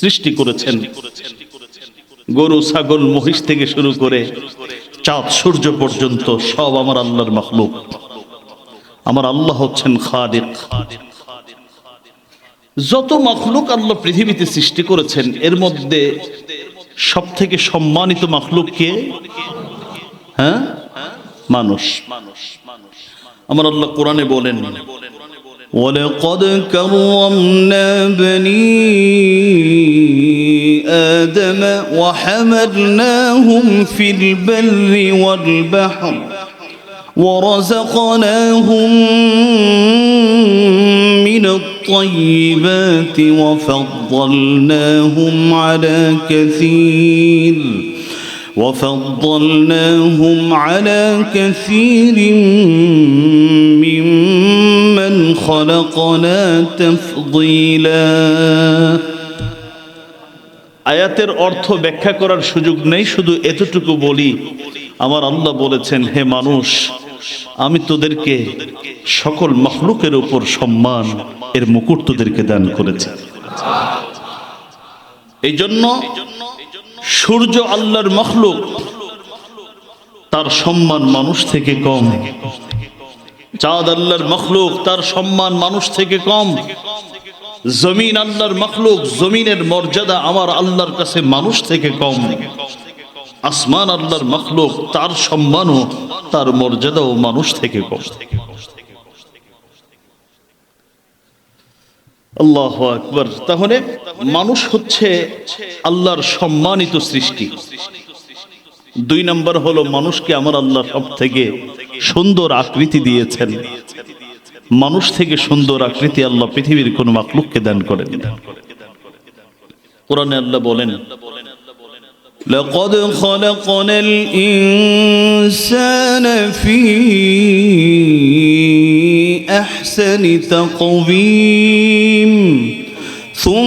সৃষ্টি করেছেন। গরু, ছাগল, মহিষ থেকে শুরু করে চাঁদ, সূর্য পর্যন্ত সব আমার আল্লাহর মখলুক। আমার আল্লাহ হচ্ছেন খাদিক যত মখলুক আল্লাহ পৃথিবীতে সৃষ্টি করেছেন, এর মধ্যে সব থেকে সম্মানিত মখলুক কে? হ্যাঁ? মানুষ। মানুষ আমার আল্লাহ কোরআনে বলেন বলেন ولقد كرمنا بني آدم وحملناهم في البر والبحر ورزقناهم من الطيبات وفضلناهم على كثير وفضلناهم على كثير ممن خلقنا تفضيلا আয়াতের অর্থ ব্যাখ্যা করার সুযোগ নেই শুধু এতটুকু বলি আমার আল্লাহ বলেছেন হে মানুষ আমি তোদেরকে সকল মখলুকের উপর সম্মান এর মুকুট তোদেরকে দান করেছি এই জন্য সূর্য আল্লাহর মখলুক তার সম্মান মানুষ থেকে কম চাঁদ আল্লাহর মখলুক, তার সম্মান মানুষ থেকে কম। জমিন আল্লাহর মখলুক, জমিনের মর্যাদা আমার আল্লাহর কাছে মানুষ থেকে কম। আসমান আল্লাহর মখলুক, তার সম্মানও, তার মর্যাদাও মানুষ থেকে কম। আল্লাহ আকবর। তাহলে মানুষ হচ্ছে আল্লাহর সম্মানিত সৃষ্টি। দুই নম্বর হলো, মানুষকে আমার আল্লাহ সব থেকে সুন্দর আকৃতি দিয়েছেন মানুষ থেকে সুন্দর আকৃতি আল্লাহ পৃথিবীর কোন মাকলুককে দান করেন কোরআনে আল্লাহ বলেন لقد خلقنا الإنسان في أحسن تقويم ثم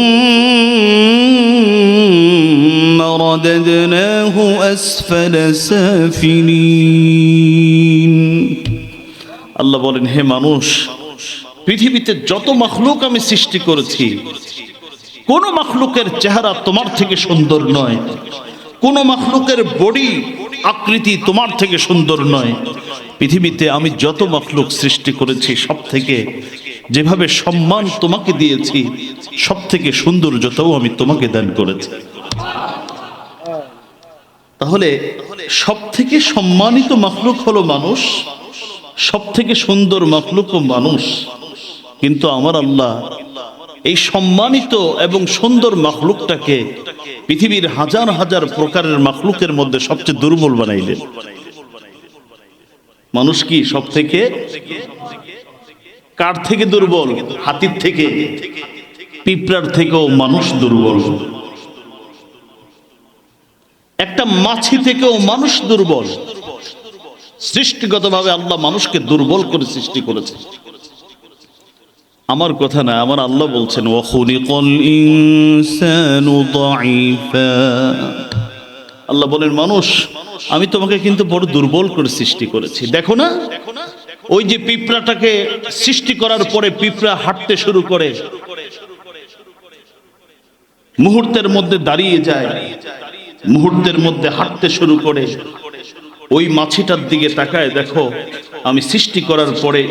رددناه أسفل سافلين আল্লাহ বলেন, হে মানুষ, পৃথিবীতে যত মখলুক আমি সৃষ্টি করেছি, কোন মখলুকের চেহারা তোমার থেকে সুন্দর নয়, কোন মখলুকের বডি, আকৃতি তোমার থেকে সুন্দর নয়। পৃথিবীতে আমি যত মখলুক সৃষ্টি করেছি সব থেকে যেভাবে সম্মান তোমাকে দিয়েছি সব থেকে সৌন্দর্যতাও আমি তোমাকে দান করেছি। তাহলে সব থেকে সম্মানিত মখলুক হলো মানুষ সব থেকে সুন্দর মখলুক মানুষ। কিন্তু আমার আল্লাহ এই সম্মানিত এবং সুন্দর মখলুকটাকে পৃথিবীর হাজার হাজার প্রকারের মখলুকের মধ্যে সবচেয়ে দুর্বল বানাইলেন। মানুষ কি সব থেকে কার থেকে দুর্বল? হাতির থেকে। পিঁপড়ার থেকেও মানুষ দুর্বল। একটা মাছি থেকেও মানুষ দুর্বল। সৃষ্টিগতভাবে আল্লাহ মানুষকে দুর্বল করে সৃষ্টি করেছে। আমার কথা না, আমার আল্লাহ বলছেন আল্লাহ বলেন, মানুষ, আমি তোমাকে কিন্তু বড় দুর্বল করে সৃষ্টি করেছি। দেখো না, ওই যে পিঁপড়াটাকে সৃষ্টি করার পরে পিঁপড়া হাঁটতে শুরু করে, মুহূর্তের মধ্যে দাঁড়িয়ে যায়, মুহূর্তের মধ্যে হাঁটতে শুরু করে ওই মাছিটার দিকে তাকায়, দেখো, আমি সৃষ্টি করার পরে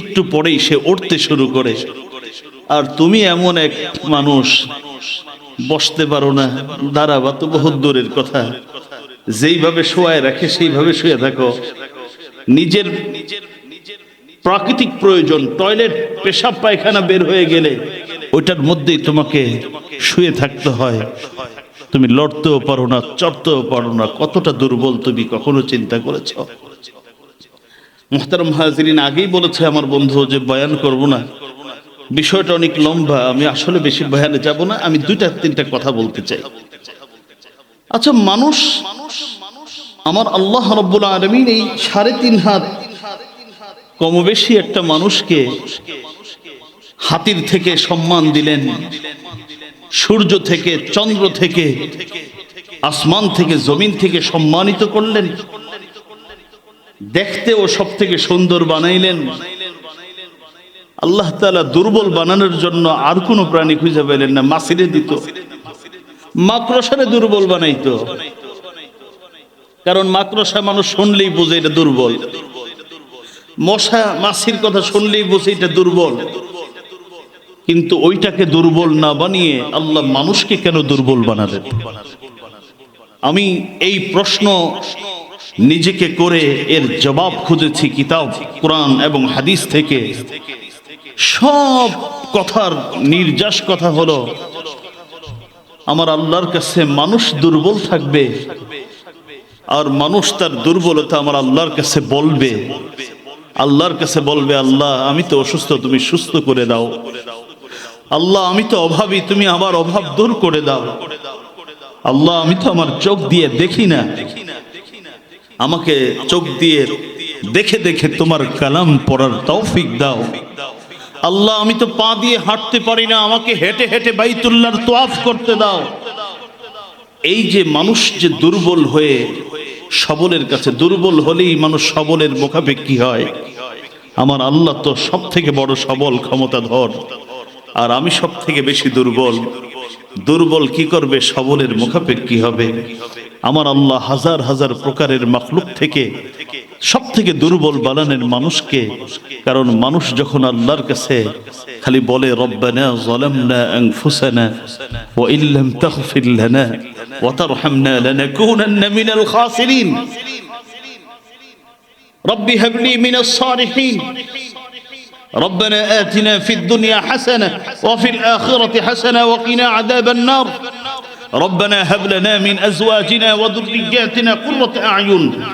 একটু পরেই সে উঠতে শুরু করে। আর তুমি এমন এক মানুষ, বসতে পারো না, দাঁড়াবা তো বহুত দূরের কথা। যেইভাবে শোয়ায় রাখে, সেইভাবে শুয়ে থাকো। নিজের প্রাকৃতিক প্রয়োজন, টয়লেট, পেশাব, পায়খানা বের হয়ে গেলে, ওইটার মধ্যেই তোমাকে শুয়ে থাকতে হয়। তুমি লড়তেও পারো না, চড়তেও পারো না। কতটা দুর্বল তুমি কখনো চিন্তা করেছ? মোহতারম হাজরিন আগেই বলেছে আমার বন্ধু যে, বয়ান করব না। বিষয়টা অনেক লম্বা, আমি আসলে বেশি বয়ানে যাব না, আমি দুইটা, তিনটা কথা বলতে চাই। আচ্ছা মানুষ, আমার আল্লাহ রব্বুল আলমিন এই সাড়ে তিন হাত কমবেশি একটা মানুষকে হাতির থেকে সম্মান দিলেন। সূর্য থেকে, চন্দ্র থেকে, আসমান থেকে, জমিন থেকে সম্মানিত করলেন। দেখতেও সব থেকে সুন্দর বানাইলেন। আল্লাহ তাআলা দুর্বল বানানোর জন্য আর কোনো প্রাণী খুঁজে পেলেন না, মাসিরে দিত। মাকড়সারে দুর্বল বানাইতো। কারণ মাকড়সা মানুষ শুনলেই বুঝে এটা দুর্বল। মশা মাছির কথা শুনলেই বুঝে এটা দুর্বল। কিন্তু ওইটাকে দুর্বল না বানিয়ে আল্লাহ মানুষকে কেন দুর্বল বানালেন? আমি এই প্রশ্ন নিজেকে করে এর জবাব খুঁজেছি কিতাব, কোরআন এবং হাদিস থেকে। সব কথার নির্যাস কথা হলো, আমার আল্লাহর কাছে মানুষ দুর্বল থাকবে আর মানুষ তার দুর্বলতা আমার আল্লাহর কাছে বলবে। আল্লাহর কাছে বলবে, আল্লাহ, আমি তো অসুস্থ, তুমি সুস্থ করে দাও। আল্লাহ, আমি তো অভাবী, তুমি আমার অভাব দূর করে দাও। আল্লাহ, আমি তো আমার চোখ দিয়ে দেখি না। আমাকে চোখ দিয়ে দেখে দেখে তোমার কালাম পড়ার তৌফিক দাও। আল্লাহ, আমি তো পা দিয়ে হাঁটতে পারি না, আমাকে হেঁটে হেঁটে বাইতুল্লার তোয়াফ করতে দাও। এই যে মানুষ যে দুর্বল হয়ে সবলের কাছে, দুর্বল হলেই মানুষ সবলের মুখাপেক্ষি হয়। আমার আল্লাহ তো সব থেকে বড় সবল ক্ষমতাধর। আর আমি সব থেকে বেশি দুর্বল। দুর্বল কি করবে? সবলের মুখাপেক্ষী হবে? আমার আল্লাহ হাজার হাজার প্রকারের মখলুক থেকে সব থেকে দুর্বল বানানের মানুষকে, কারণ মানুষ যখন আল্লাহর কাছে খালি বলে, রব্বানা ربنا آتنا في الدنيا حسنة وفي الآخرة حسنة وقنا عذاب النار. ربنا هب لنا من أزواجنا وذرياتنا قرة أعين.